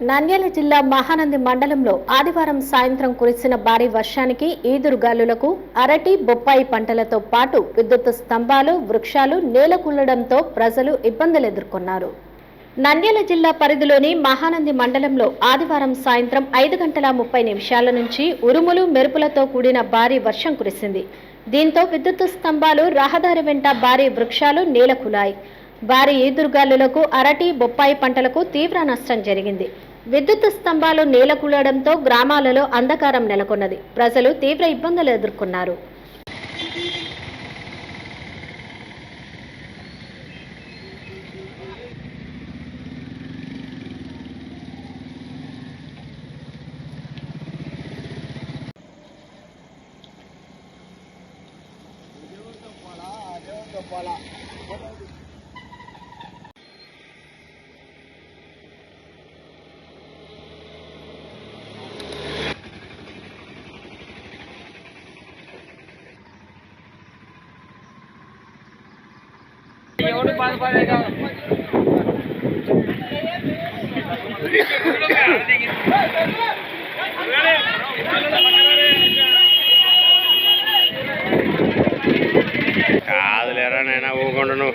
నంద్యాల జిల్లా మహానంది మండలంలో ఆదివారం సాయంత్రం కురిసిన భారీ వర్షానికి ఈదురుగాలులకు అరటి బొప్పాయి పంటలతో పాటు విద్యుత్ స్తంభాలు వృక్షాలు నేలకూలడంతో ప్రజలు ఇబ్బందులు ఎదుర్కొన్నారు. నంద్యాల జిల్లా పరిధిలోని మహానంది మండలంలో ఆదివారం సాయంత్రం ఐదు గంటల ముప్పై నిమిషాల నుంచి ఉరుములు మెరుపులతో కూడిన భారీ వర్షం కురిసింది. దీంతో విద్యుత్ స్తంభాలు రహదారి వెంట భారీ వృక్షాలు నేలకూలాయి. భారీ ఈదురుగాలులకు అరటి బొప్పాయి పంటలకు తీవ్ర నష్టం జరిగింది. విద్యుత్ స్తంభాలు నేలకూలడంతో గ్రామాలలో అంధకారం నెలకొన్నది. ప్రజలు తీవ్ర ఇబ్బందులు ఎదుర్కొన్నారు. ఎవడు బాధపడేగా కాదులేరా నేను ఊకుండా నువ్వు.